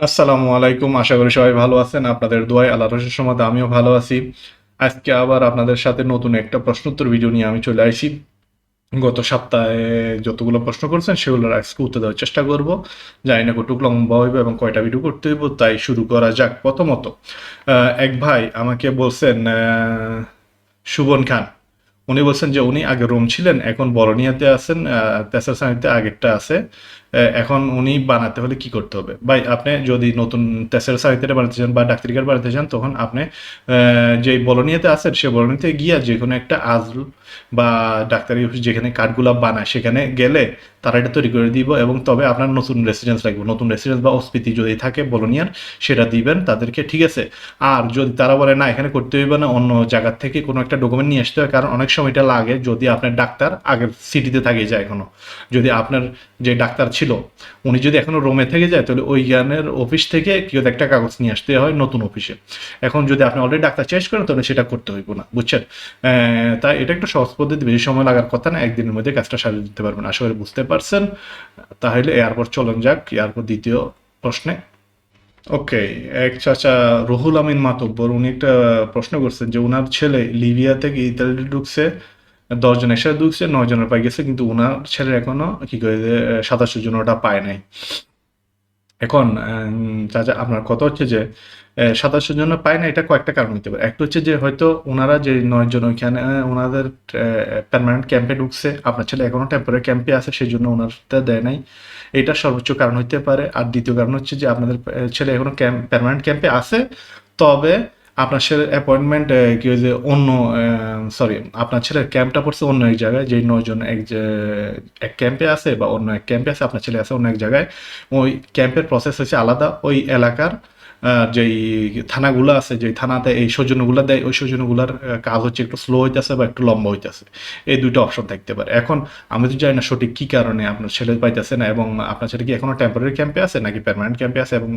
আসসালামু আলাইকুম, আশা করি সবাই ভালো আছেন। আপনাদের দোয়ায় আল্লাহ রসের সময় আমিও ভালো আছি। আজকে আবার আপনাদের সাথে নতুন একটা প্রশ্নোত্তর ভিডিও নিয়ে আমি চলে আসি। গত সপ্তাহে যতগুলো প্রশ্ন করছেন, সেগুলোর আজকে উত্তর দেওয়ার চেষ্টা করব। জানি না কটুক লম্বা হইবে এবং কয়টা ভিডিও করতে হইব, তাই শুরু করা যাক প্রথমত। এক ভাই আমাকে বলছেন সুবন খান। উনি বলছেন যে উনি আগে রোম ছিলেন, এখন বরনিয়াতে আছেন তেসার সানিতে আগেরটা আছে। এখন উনি বানাতে হলে কি করতে হবে? ভাই, আপনি যদি নতুন তেসের সাহিত্যটা বানাতে চান বা ডাক্তারি কার্ড বানাতে চান, তখন আপনি যে বলনিয়াতে আছেন, সে বলনিয়াতে গিয়া যে কোনো একটা আজল বা ডাক্তারি অফিস যেখানে কার্ডগুলো বানায়, সেখানে গেলে তারা এটা তৈরি করে দিব এবং তবে আপনার নতুন রেসিডেন্স লাগবে নতুন রেসিডেন্স বা অস্পিতি যদি থাকে বলনিয়ার, সেটা দিবেন তাদেরকে, ঠিক আছে? আর যদি তারা বলে, না, এখানে করতে হইবে না, অন্য জায়গার থেকে কোনো একটা ডকুমেন্ট নিয়ে আসতে হবে। কারণ অনেক সময় এটা লাগে যদি আপনার ডাক্তার আগের সিটিতে থাকে যায় এখনও। যদি আপনার যে ডাক্তার ছিল, উনি যদি এখনও রোমে থেকে যায়, তাহলে ওই জ্ঞানের অফিস থেকে কেউ একটা কাগজ নিয়ে আসতে হয় নতুন অফিসে এখন যদি আপনি অলরেডি ডাক্তার চেঞ্জ করেন, তাহলে সেটা করতে হইব না, বুঝছেন? তাই এটা একটা সহজ পদ্ধতি, বেশি সময় লাগার কথা না, একদিনের মধ্যে কাজটা সারিয়ে দিতে পারবেন, আশা করি বুঝতে পারছেন তাহলে এরপর চলন যাক এরপর দ্বিতীয় প্রশ্নে। ওকে এক চাচা রুহুল আমিন মাতব্বর, উনি একটা প্রশ্ন করছেন যে ওনার ছেলে লিবিয়া থেকে ইতালি ঢুকছে, দশজন একসাথে ঢুকছে নয় জনের পাই গেছে, কিন্তু উনার ছেলে এখনও কি করে সাতাশো জন ওটা পায় নাই। এখন চাচা, আপনার কথা হচ্ছে যে সাতাশো জন পায় না, এটা কয়েকটা কারণ হতে পারে। একটা হচ্ছে যে হয়তো ওনারা যে নয় জন ওইখানে ওনাদের পার্মানেন্ট ক্যাম্পে ঢুকছে, আপনার ছেলে এখনও টেম্পোরারি ক্যাম্পে আছে সেই জন্য ওনারটা দেয় নাই। এটা সর্বোচ্চ কারণ হতে পারে। আর দ্বিতীয় কারণ হচ্ছে যে আপনাদের ছেলে এখনও ক্যাম্প পার্মানেন্ট ক্যাম্পে আছে, তবে আপনার ছেলের অ্যাপয়েন্টমেন্ট কি যে অন্য সরি আপনার ছেলের ক্যাম্পটা পড়ছে অন্য এক জায়গায়, যেই নয়জন এক যে- এক ক্যাম্পে আছে বা অন্য এক ক্যাম্পে আছে, আপনার ছেলে আছে অন্য এক জায়গায়। ওই ক্যাম্পের প্রসেস হচ্ছে আলাদা, ওই এলাকার। যেই থানাগুলো আছে, যেই থানাতে এই সৌজন্যগুলো দেয়, ওই সৌজন্যগুলোর কাজ হচ্ছে একটু স্লো হইতেছে বা একটু লম্বা হইতেছে। এই দুটো অপশন থাকতে পারে। এখন আমি তো জানি না সঠিক কি কারণে আপনার ছেলে পাইতেছে না এবং আপনার ছেলে কি এখনও টেম্পোরারি ক্যাম্পে আছে নাকি পার্মানেন্ট ক্যাম্পে আছে এবং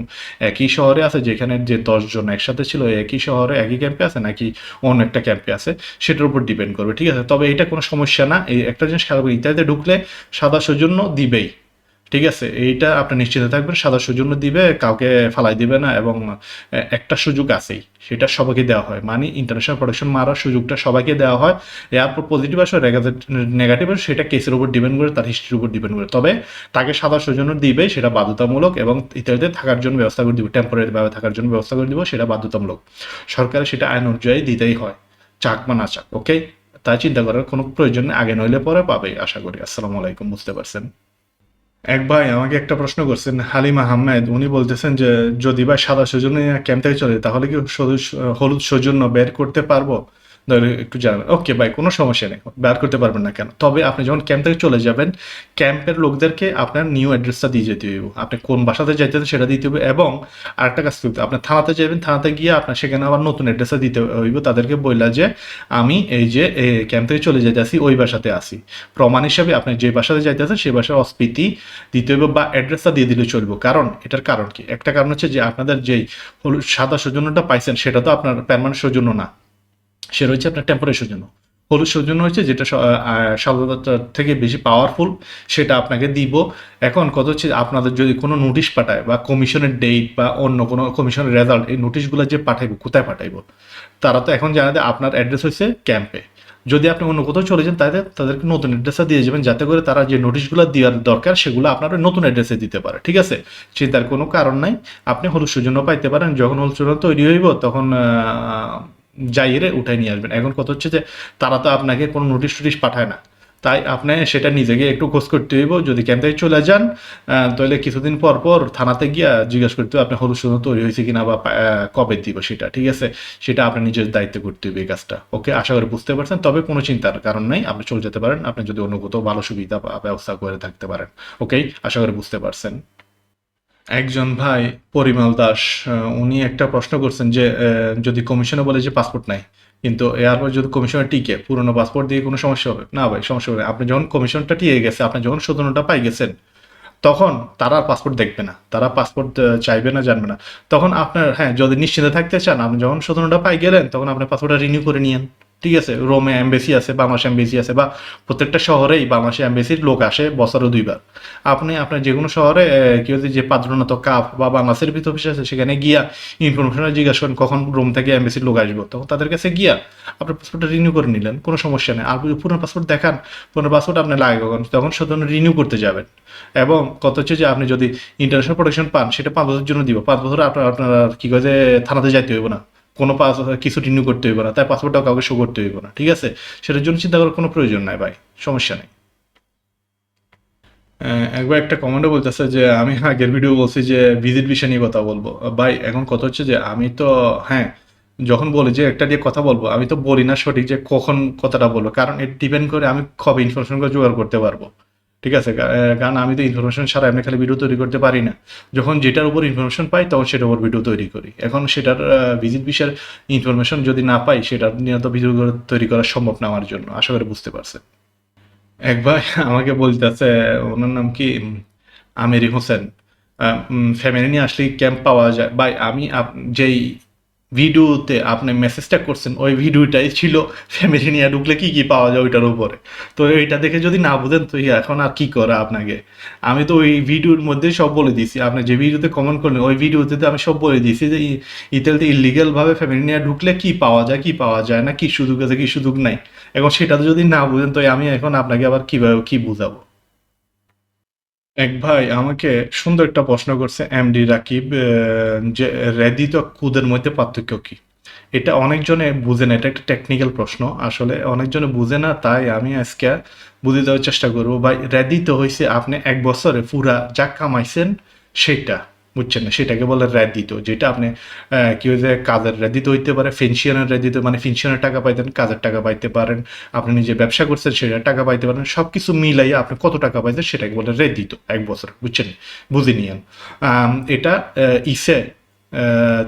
একই শহরে আছে, যেখানে যে দশজন একসাথে ছিল একই শহরে একই ক্যাম্পে আছে নাকি অন্য একটা ক্যাম্পে আছে, সেটার উপর ডিপেন্ড করবে, ঠিক আছে? তবে এটা কোনো সমস্যা না। এই একটা জিনিস খেয়াল ইত্যাদিতে ঢুকলে সাদা সৌজন্য দিবেই। ঠিক আছে, এইটা আপনি নিশ্চিত থাকবেন, সাদা সৌজন্য দিবে, কাউকে ফালাই দিবে না এবং একটা সুযোগ আছেই, সেটা সবাইকে দেওয়া হয়। মানে ইন্টারন্যাশনাল প্রোটেকশন মারার সুযোগটা সবাইকে দেওয়া হয়। এরপর পজিটিভ আসে নেগেটিভ আসে সেটা কেসের উপর ডিপেন্ড করে, তার হিস্ট্রির উপর ডিপেন্ড করে। তবে তাকে সাদা সৌজন্য দিবে, সেটা বাধ্যতামূলক এবং ইত্যাদিতে থাকার জন্য ব্যবস্থা করে দিব টেম্পোরারি ভাবে থাকার জন্য ব্যবস্থা করে দিব, সেটা বাধ্যতামূলক। সরকারের সেটা আইন অনুযায়ী দিতেই হয়, চাক বা না চাক ওকে তাই চিন্তা করার কোনো প্রয়োজন নেই, আগে নইলে পরে পাবে, আশা করি। আসসালামু আলাইকুম, বুঝতে পারছেন? এক ভাই আমাকে একটা প্রশ্ন করছেন, হালিমা আহমেদ, উনি বলতেছেন যে, যদি ভাই সাদা সৌজন্য ক্যাম্পে চলে, তাহলে কি হলুদ সৌজন্য বের করতে পারব? একটু জানাবেন। ওকে ভাই কোনো সমস্যা নেই। বের করতে পারবেন না কেন? তবে আপনি যখন ক্যাম্প থেকে চলে যাবেন ক্যাম্পের লোকদেরকে আপনার নিউ অ্যাড্রেসটা দিয়ে যেতে হইব। আপনি কোন বাসাতে যাইতেন সেটা দিতে হবে এবং আরেকটা কাজ করতে হবে, আপনার থানাতে যাবেন থানাতে গিয়ে আপনার সেখানে আবার নতুন অ্যাড্রেসটা দিতে হইব। তাদেরকে বললা যে আমি এই যে ক্যাম্প থেকে চলে যেতে আসি ওই বাসাতে আসি প্রমাণ হিসাবে আপনি যে বাসাতে যাইতে আছেন সেই বাসার অস্পিতি দিতে হইব বা অ্যাড্রেসটা দিয়ে দিলে চলবে। কারণ এটার কারণ কি? একটা কারণ হচ্ছে যে আপনাদের যেই সাদা সৌজন্যটা পাইছেন সেটা তো আপনার পার্মানেন্ট সৌজন্য না। সেটা রয়েছে আপনার টেম্পোরারি সৌজন্য। হলুদ সৌজন্য হচ্ছে যেটা স- থেকে বেশি পাওয়ারফুল সেটা আপনাকে দিব। এখন কত হচ্ছে আপনাদের যদি কোনো নোটিশ পাঠায় বা কমিশনের ডেট বা অন্য কোনো কমিশনের রেজাল্ট এই নোটিশগুলো যে পাঠাইবো, কোথায় পাঠাইব? তারা তো এখন জানা যে আপনার অ্যাড্রেস হচ্ছে ক্যাম্পে যদি আপনি অন্য কোথাও চলে যান তাদের তাদেরকে নতুন অ্যাড্রেসটা দিয়ে যাবেন, যাতে করে তারা যে নোটিশগুলো দেওয়ার দরকার, সেগুলো আপনার নতুন অ্যাড্রেসে দিতে পারে, ঠিক আছে? চিন্তার কোনো কারণ নাই। আপনি হলুদ সৌজন্য পাইতে পারেন, যখন হলুদ সৌজন্য তৈরি হইব, তখন যাইরে উঠাই নিয়ে আসবেন। এখন কথা হচ্ছে যে তারা তো আপনাকে কোনো নোটিশ টোটিশ পাঠায় না। তাই আপনি সেটা নিজেকে একটু খোঁজ করতে হইব। যদি ক্যাম্প চলে যান তাহলে কিছুদিন পর পর থানাতে গিয়া জিজ্ঞাসা করতে হবে আপনার হলুদ সৌজন্য তৈরি হয়েছে কিনা বা কবে দিব সেটা? ঠিক আছে? সেটা আপনি নিজের দায়িত্বে করতে হবে এই কাজটা। ওকে? আশা করি বুঝতে পারছেন। তবে কোনো চিন্তার কারণ নাই। আপনি চলে যেতে পারেন। আপনি যদি অন্য কোথাও ভালো সুবিধা ব্যবস্থা করে থাকতে পারেন। ওকে? আশা করি বুঝতে পারছেন। একজন ভাই পরিমল দাস উনি একটা প্রশ্ন করছেন যে যদি কমিশনে বলে যে পাসপোর্ট নাই, কিন্তু এরপর যদি কমিশনে টিকে, পুরনো পাসপোর্ট দিয়ে কোনো সমস্যা হবে? না ভাই, সমস্যা হবে আপনি যখন কমিশনটা টিকে গেছে, আপনি যখন শোধনটা পাই গেছেন, তখন তারা পাসপোর্ট দেখবে না। তারা পাসপোর্ট চাইবে না, জানবে না। তখন আপনার হ্যাঁ যদি নিশ্চিন্তে থাকতে চান, আপনি যখন শোধনটা পাই গেলেন, তখন আপনার পাসপোর্টটা রিনিউ করে নিয়েন। ঠিক আছে রোমে এমবেসি আছে বাংলাদেশ এমবেসি আছে বা প্রত্যেকটা শহরেই বাংলাদেশে এমবেসির লোক আসে বছরে দুইবার। আপনি আপনার যে কোনো শহরে কি হচ্ছে যে পাদ্রনাত কাপ বা বাংলাদেশের ভিতর অফিস আছে, সেখানে গিয়া ইনফরমেশন জিজ্ঞাসা করেন, কখন রোম থেকে এমবেসির লোক আসব, তখন তাদের কাছে গিয়া আপনার পাসপোর্টটা রিনিউ করে নিলেন, কোনো সমস্যা নেই। আর পুরনো পাসপোর্ট দেখান, পুরনো পাসপোর্ট আপনি লাগে কখন, তখন শুধু রিনিউ করতে যাবেন। এবং কত হচ্ছে যে আপনি যদি ইন্টারন্যাশনাল প্রোটেকশন পান, সেটা পাঁচ বছরের জন্য দিব। পাঁচ বছর আপনার আপনার কি করে থানাতে যাইতে হইব না। কোনো পাস কিছু রিনিউ করতে হইব না তাই পাসপোর্টটাও কাউকে শো করতে হইব না, ঠিক আছে? সেটার জন্য চিন্তা করার কোনো প্রয়োজন নাই ভাই, সমস্যা নেই। একবার একটা কমেন্টও বলতেছে যে, আমি আগের ভিডিও বলছি যে ভিজিট বিষয় নিয়ে কথা বলব। ভাই, এখন কথা হচ্ছে যে, আমি তো হ্যাঁ যখন বলি যে, একটা দিয়ে কথা বলব, আমি তো বলি না সঠিক যে, কখন কথাটা বলব, কারণ এটা ডিপেন্ড করে আমি কবে ইনফরমেশন জোগাড় করতে পারব। ঠিক আছে কারণ আমি তো ইনফরমেশন ছাড়া এমনি খালি ভিডিও তৈরি করতে পারি না। যখন যেটার উপর ইনফরমেশন পাই, তখন সেটার উপর ভিডিও তৈরি করি। এখন সেটার ভিজিট বিষয়ের ইনফরমেশন যদি না পাই সেটার নিয়ে তো ভিডিও তৈরি করা সম্ভব না আমার জন্য। আশা করি বুঝতে পারছেন এক ভাই আমাকে বলতেছে, ওনার নাম কি? আমিরি হোসেন। ফ্যামিলি নিয়ে আসলে ক্যাম্প পাওয়া যায়? ভাই, আমি যেই ভিডিওতে আপনি মেসেজটা করছেন, ওই ভিডিওটাই ছিল। ফ্যামিলি নিয়ে ঢুকলে কী কী পাওয়া যায় ওইটার উপরে। তো এইটা দেখে যদি না বোঝেন, তো এখন আর কী করা আপনাকে? আমি তো ওই ভিডিওর মধ্যে সব বলে দিয়েছি। আপনি যে ভিডিওতে কমেন্ট করলেন, ওই ভিডিওতে তো আমি সব বলে দিয়েছি যে ইতালিতে ইলিগাল ভাবে ফ্যামিলি নিয়ে ঢুকলে কী পাওয়া যায়, কি পাওয়া যায় না, কি সুযোগ আছে, কি সুযোগ নাই? এখন সেটা যদি না বোঝেন, তো আমি এখন আপনাকে আবার কীভাবে, কী বুঝাবো? এক ভাই আমাকে সুন্দর একটা প্রশ্ন করছে এমডি রাকিব যে রেদিত কুদের মধ্যে পার্থক্য কি? এটা অনেকজনে বুঝে না, এটা একটা টেকনিক্যাল প্রশ্ন। আসলে অনেকজনে বুঝে না, তাই আমি আজকে বুঝে দেওয়ার চেষ্টা করব। ভাই, রেদিত হয়েছে আপনি এক বছরে পুরা যা কামাইছেন, সেটা। বুঝছেন না? সেটাকে বলে র্যাদ দিত যেটা আপনি কি হয়েছে কাজের রেদিত হইতে পারে ফেনশিয়ানের রেদিত মানে ফেনশিয়ানের টাকা পাইতেন, কাজের টাকা পাইতে পারেন, আপনি নিজে ব্যবসা করছেন, সেটা টাকা পাইতে পারেন সব কিছু মিলাইয়া আপনি কত টাকা পাইছেন সেটাকে বলে র্যাদ দিত এক বছর, বুঝছেন? বুঝে নিয়েন। এটা ইসে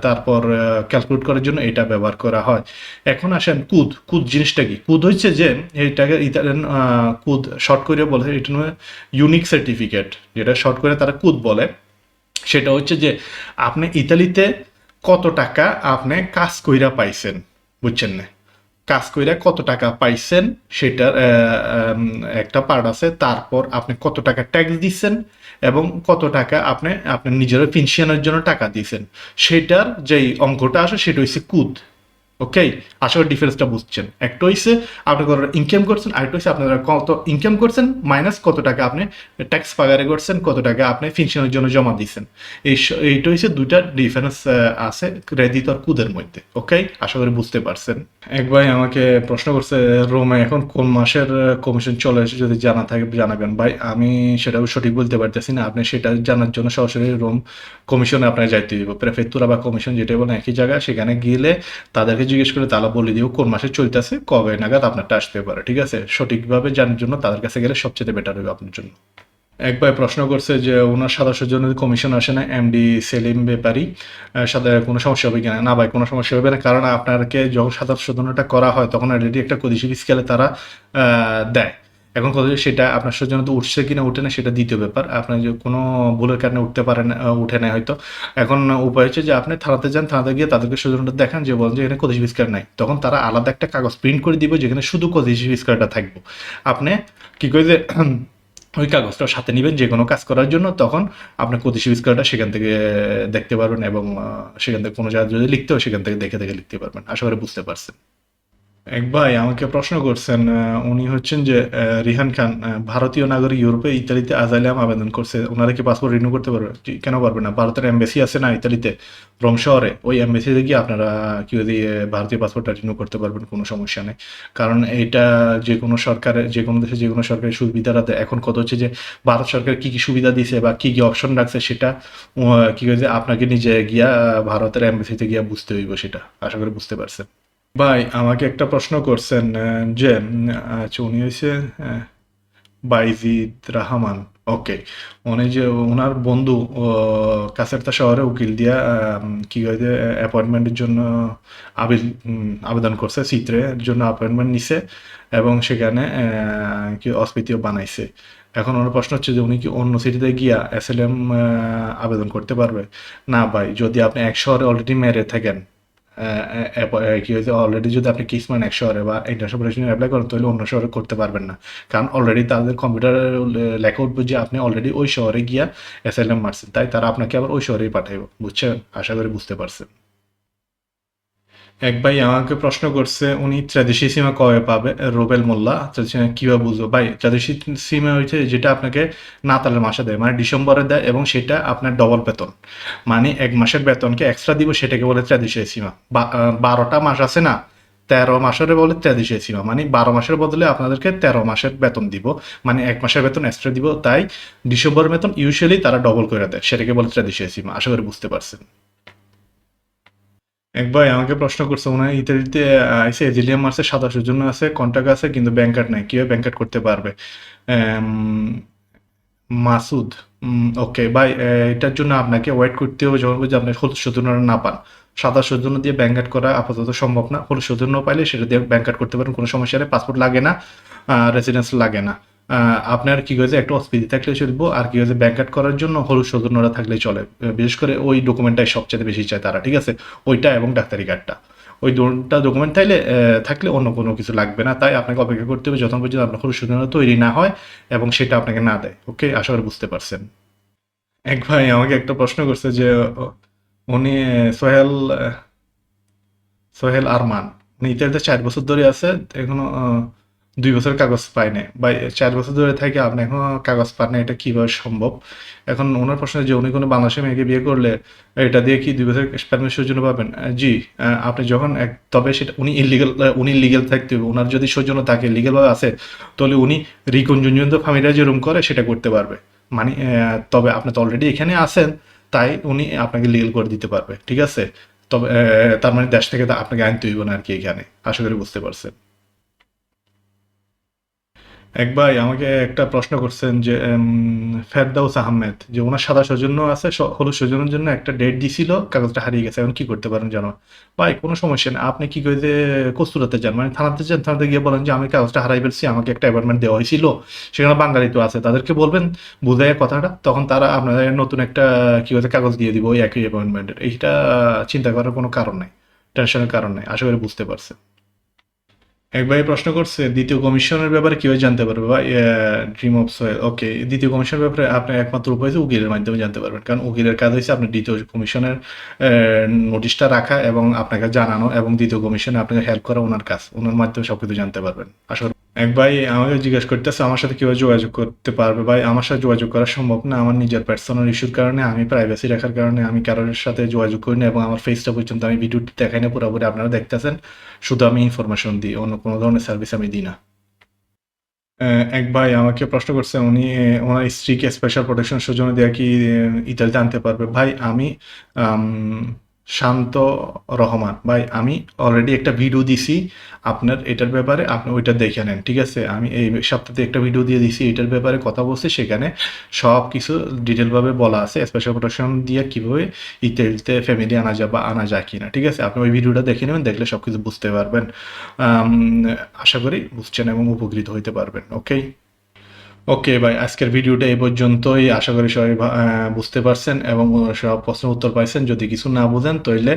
তারপর ক্যালকুলেট করার জন্য এটা ব্যবহার করা হয়। এখন আসেন কুদ কুদ জিনিসটা কি? কুদ হচ্ছে যে, এটাকে ইতালিয়ান কুদ শর্ট করে বলে, এটা ইউনিক সার্টিফিকেট যেটা শর্ট করে তারা কুদ বলে। সেটা হচ্ছে যে আপনি ইতালিতে কত টাকা আপনি কাজ কইরা পাইছেন, বুঝছেন না? কাজ কইরা কত টাকা পাইছেন সেটার একটা পার্ট আছে, তারপর আপনি কত টাকা ট্যাক্স দিচ্ছেন এবং কত টাকা আপনি আপনার নিজের পেনশনের জন্য টাকা দিয়েছেন। সেটার যেই অঙ্কটা আসে সেটা হচ্ছে কুদ। ওকে করি ডিফারেন্সটা বুঝছেন। একটা হচ্ছে আপনি কত ইনকাম করছেন, আরেকটা হচ্ছে আপনারা কত ইনকাম করছেন মাইনাস কত টাকা আপনি ট্যাক্স পাগারে করছেন, কত টাকা আপনি পেনশনের জন্য জমা দিয়েছেন এই এইটা হচ্ছে দুইটা ডিফারেন্স আছে ক্রেডিট আর কুদের মধ্যে। ওকে আশা করি বুঝতে পারছেন। এক ভাই আমাকে প্রশ্ন করছে, রোমে এখন কোন মাসের কমিশন চলে এসে যদি জানা থাকে, জানাবেন। ভাই, আমি সেটাও সঠিক বলতে পারতেছি না। আপনি সেটা জানার জন্য সরাসরি রোম কমিশনে আপনার যাইতে দিব প্রেফেক্টুরা বা কমিশন যেটা বলেন, একই জায়গায় সেখানে গেলে তাদেরকে জিজ্ঞেস করে তারা বলে দিও কোন মাসে চলতেছে, কবে নাগাদ আপনারটা আসতে পারে, ঠিক আছে? সঠিকভাবে জানার জন্য তাদের কাছে গেলে সবচেয়ে বেটার হবে আপনার জন্য। এক ভাই প্রশ্ন করছে যে, ওনার সদস্যের জন্য কমিশন আসে না এমডি সেলিম ব্যাপারী সাথে কোনো সমস্যা হবে কিনা না? ভাই, কোনো সমস্যা হবে না, কারণ আপনাকে যখন সদস্য জন্যটা করা হয়, তখন অলরেডি একটা কদিশি স্কেলে তারা দেয়। এখন কথা সেটা আপনার সৌজন্য তো উঠছে কিনা, উঠে না, সেটা দ্বিতীয় ব্যাপার। আপনার যে কোনো ভুলের কারণে উঠতে পারেন উঠে না হয়তো। এখন উপায় হচ্ছে যে আপনি থানাতে যান, থানাতে গিয়ে তাদেরকে সৌজন্যটা দেখান যে বলেন যে এখানে কদিশি স্কার নাই। তখন তারা আলাদা একটা কাগজ প্রিন্ট করে দিবে যেখানে শুধু কদিশি বিস্কারটা থাকবে। আপনি কি করে যে ওই কাগজটা সাথে নেবেন যে কোনো কাজ করার জন্য, তখন আপনার কদিশি স্কারটা সেখান থেকে দেখতে পারবেন এবং সেখান থেকে কোনো জায়গায় যদি লিখতে হয় সেখান থেকে দেখে দেখে লিখতে পারবেন। আশা করি বুঝতে পারছেন। এক ভাই আমাকে প্রশ্ন করছেন উনি হচ্ছেন যে রিহান খান ভারতীয় নাগরিক ইউরোপে ইতালিতে আজাইলাম আবেদন করছে। ওনারা কি পাসপোর্ট রিনিউ করতে পারবে? কেন পারবে না? ভারতের এম্বাসি আছে না ইতালিতে? রোম শহরে? ওই এম্বাসিতে গিয়ে আপনারা কি যদি ভারতীয় পাসপোর্টটা রিনিউ করতে পারবেন কোনো সমস্যা নেই। কারণ এটা যে কোনো সরকারের যে কোনো দেশে যে কোনো সরকারের সুবিধাটা দেয় এখন কত হচ্ছে যে ভারত সরকার কি কি সুবিধা দিছে বা কি কি অপশন রাখছে সেটা আহ, কি হয়েছে আপনাকে নিজে গিয়া ভারতের এম্বাসিতে গিয়া বুঝতে হইব সেটা। আশা করি বুঝতে পারছেন। ভাই আমাকে একটা প্রশ্ন করছেন যে আচ্ছা উনি হয়েছে বাইজিদ রাহমান। ওকে উনি যে ওনার বন্ধু কাছেরতা শহরে উকিল দিয়া কি হয়েছে অ্যাপয়েন্টমেন্টের জন্য উম, আবেদন করছে চিত্রে জন্য অ্যাপয়েন্টমেন্ট নিছে এবং সেখানে কি অস্পিতিও বানাইছে। এখন ওনার প্রশ্ন হচ্ছে যে উনি কি অন্য সিটিতে গিয়া এসএলএম আবেদন করতে পারবে? না ভাই যদি আপনি এক শহরে অলরেডি মেরে থাকেন কি হয়েছে? অলরেডি যদি আপনি কিসমান এক শহরে বা ইন্টারন্যাশনাল অ্যাপ্লাই করেন, তাহলে অন্য শহরে করতে পারবেন না। কারণ অলরেডি তাদের কম্পিউটার লেখা উঠবে যে আপনি অলরেডি ওই শহরে গিয়া অ্যাসাইলাম মারছেন, তাই তারা আপনাকে আবার ওই শহরেই পাঠাইব। বুঝছেন? আশা করি বুঝতে পারছেন। এক ভাই আমাকে প্রশ্ন করছে, উনি ত্রাদেশী সীমা কবে পাবে? রোবেল মোল্লা। ত্রাদেশী কীভাবে বুঝব? ভাই ত্রাদেশী সীমা হচ্ছে যেটা আপনাকে নাতালের মাসে দেয় মানে ডিসেম্বরে দেয় এবং সেটা আপনার ডবল বেতন। মানে এক মাসের বেতনকে এক্সট্রা দিব, সেটাকে বলে ত্রাদেশী সীমা বারোটা মাস আছে না, তেরো মাসের বলে ত্রাদেশী সীমা মানে বারো মাসের বদলে আপনাদেরকে তেরো মাসের বেতন দিব। মানে এক মাসের বেতন এক্সট্রা দিব, তাই ডিসেম্বর বেতন ইউজুয়ালি তারা ডবল করে দেয়, সেটাকে বলে ত্রাদেশী সীমা আশা করি বুঝতে পারছেন। এক ভাই আমাকে প্রশ্ন করছে ওনার ইত্যাদিতে আইসে এজিলিয়াম মার্সে সাতাশের জন্য আছে কন্ট্যাক্ট আছে, কিন্তু ব্যাংক কার্ড নাই, কীভাবে ব্যাংক কার্ড করতে পারবে? মাসুদ ওকে ভাই এটার জন্য আপনাকে ওয়েট করতে হবে, যখন বুঝে আপনি হলুদ সৌজন্য না পান। সাদা সৌজন্য দিয়ে ব্যাংক কার্ড করা আপাতত সম্ভব না, হলুদ সৌজন্য পাইলে সেটা দিয়ে ব্যাংক কার্ড করতে পারেন, কোনো সমস্যা নেই পাসপোর্ট লাগে না রেসিডেন্স লাগে না। আপনার কি হয়েছে, একটা অস্পিতি থাকলে চলবো আর কি হয়েছে ব্যাংক কার্ড করার জন্য হলুদ সৌজন্যরা থাকলেই চলে। বিশেষ করে ওই ডকুমেন্টটাই সবচেয়ে বেশি চায় তারা, ঠিক আছে? ওইটা এবং ডাক্তারি কার্ডটা ওই দুটা ডকুমেন্ট থাকলে থাকলে অন্য কোনো কিছু লাগবে না, তাই আপনাকে অপেক্ষা করতে হবে যতক্ষণ পর্যন্ত আপনার হলুদ সৌজন্য তৈরি না হয় এবং সেটা আপনাকে না দেয় ওকে আশা করি বুঝতে পারছেন। এক ভাই আমাকে একটা প্রশ্ন করছে যে, উনি সোহেল সোহেল আরমান, উনি ইতালিতে চার বছর ধরে আছে, এখনও দুই বছর কাগজ পায় নাই। বা চার বছর ধরে থাকে, আপনি এখন কাগজ পান না এটা কীভাবে সম্ভব? এখন ওনার প্রশ্ন যে, উনি কোনো বাংলাদেশি মেয়েকে বিয়ে করলে এটা দিয়ে কি দুই বছর পারমিশনের জন্য পাবেন? জি আপনি যখন এক, তবে সেটা উনি ইলিগাল উনি লিগেল থাকতে হবে। ওনার যদি সৌজন্য থাকে লিগেলভাবে আছে, তাহলে উনি রিকনজুঞ্জন্ত ফ্যামিলিরা যেরকম করে, সেটা করতে পারবে। মানে তবে আপনি তো অলরেডি এখানে আছেন, তাই উনি আপনাকে লিগেল করে দিতে পারবে, ঠিক আছে? তবে তার মানে দেশ থেকে তা আপনাকে আনতে হইব না আর কি এখানে, আশা করি বুঝতে পারছেন। এক ভাই আমাকে একটা প্রশ্ন করছেন যে ফেরদাউস আহমেদ, যে ওনার সাদা সৌজন্য আছে হলুদ সৌজন্যের জন্য একটা ডেট দিছিল, কাগজটা হারিয়ে গেছে, এখন কি করতে পারেন জানো? ভাই, কোনো সমস্যা নেই, আপনি কি করে কস্তুরাতে যান? মানে থানাতে যান, থানাতে গিয়ে বলেন যে, আমি কাগজটা হারাই ফেলছি, আমাকে একটা অ্যাপয়েন্টমেন্ট দেওয়া হয়েছিল। সেখানে বাঙালি তো আছে, তাদেরকে বলবেন বুঝাই কথাটা, তখন তারা আপনাদের নতুন একটা, কি হচ্ছে কাগজ দিয়ে দিব ওই একই অ্যাপয়েন্টমেন্টের এইটা চিন্তা করার কোনো কারণ নাই টেনশনের কারণ নাই, আশা করি বুঝতে পারছেন। এক ভাই প্রশ্ন করছে, দ্বিতীয় কমিশনের ব্যাপারে কীভাবে জানতে পারবে? বা ড্রিম অফ সোয়েল ওকে দ্বিতীয় কমিশনের ব্যাপারে আপনার একমাত্র উপায় হচ্ছে উকিলের মাধ্যমে জানতে পারবেন। কারণ উকিলের কাজ হচ্ছে আপনি দ্বিতীয় কমিশনের নোটিশটা রাখা এবং আপনাকে জানানো এবং দ্বিতীয় কমিশনে আপনাকে হেল্প করা ওনার কাজ, ওনার মাধ্যমে সব কিছু জানতে পারবেন। আসলে এক ভাই আমাকে জিজ্ঞেস করতেছে আমার সাথে কীভাবে যোগাযোগ করতে পারবে? ভাই আমার সাথে যোগাযোগ করা সম্ভব না। আমার নিজের পার্সোনাল ইস্যুর কারণে আমি প্রাইভেসি রাখার কারণে আমি কারোর সাথে যোগাযোগ করি না এবং আমার ফেসটা পর্যন্ত আমি ভিডিওটি দেখাই না। পুরোপুরি আপনারা দেখতেছেন। শুধু আমি ইনফরমেশন দিই অন্য কোনো ধরনের সার্ভিস আমি দিই না। এক ভাই আমাকে প্রশ্ন করছে উনি ওনার স্ত্রীকে স্পেশাল প্রোটেকশন জন্য দেওয়া কি ইতালিতে আনতে পারবে? ভাই আম, শান্ত রহমান। ভাই, আমি অলরেডি একটা ভিডিও দিছি আপনার এটার ব্যাপারে, আপনি ওইটা দেখে নেন, ঠিক আছে? আমি এই সপ্তাহে একটা ভিডিও দিয়ে দিছি, এটার ব্যাপারে কথা বলছি, সেখানে সব কিছু ডিটেলভাবে বলা আছে স্পেশাল প্রোটেকশন দিয়ে কীভাবে ইতে ফ্যামিলি আনা যায় বা আনা যায় কিনা, ঠিক আছে? আপনি ওই ভিডিওটা দেখে নেবেন, দেখলে সব কিছু বুঝতে পারবেন। আশা করি বুঝছেন এবং উপকৃত হইতে পারবেন ওকে ওকে, ভাই, আজকের ভিডিওটা এই পর্যন্তই। আশা করি সবাই বুঝতে পারছেন এবং সব প্রশ্নের উত্তর পাইছেন। যদি কিছু না বুঝেন তাহলে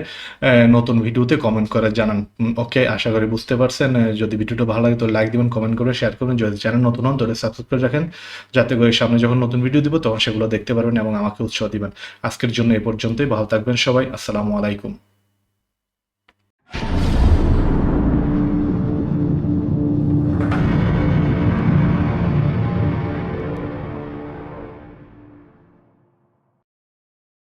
নতুন ভিডিওতে কমেন্ট করে জানান। ওকে, আশা করি বুঝতে পারছেন। যদি ভিডিওটা ভালো লাগে তো লাইক দিবেন কমেন্ট করে শেয়ার করবেন। যদি চ্যানেল নতুন হন, তাহলে সাবস্ক্রাইব করে রাখেন। যাতে করে সামনে যখন নতুন ভিডিও দিব, তখন সেগুলো দেখতে পারবেন এবং আমাকে উৎসাহ দিবেন। আজকের জন্য এই পর্যন্তই। ভালো থাকবেন সবাই। আসসালামু আলাইকুম।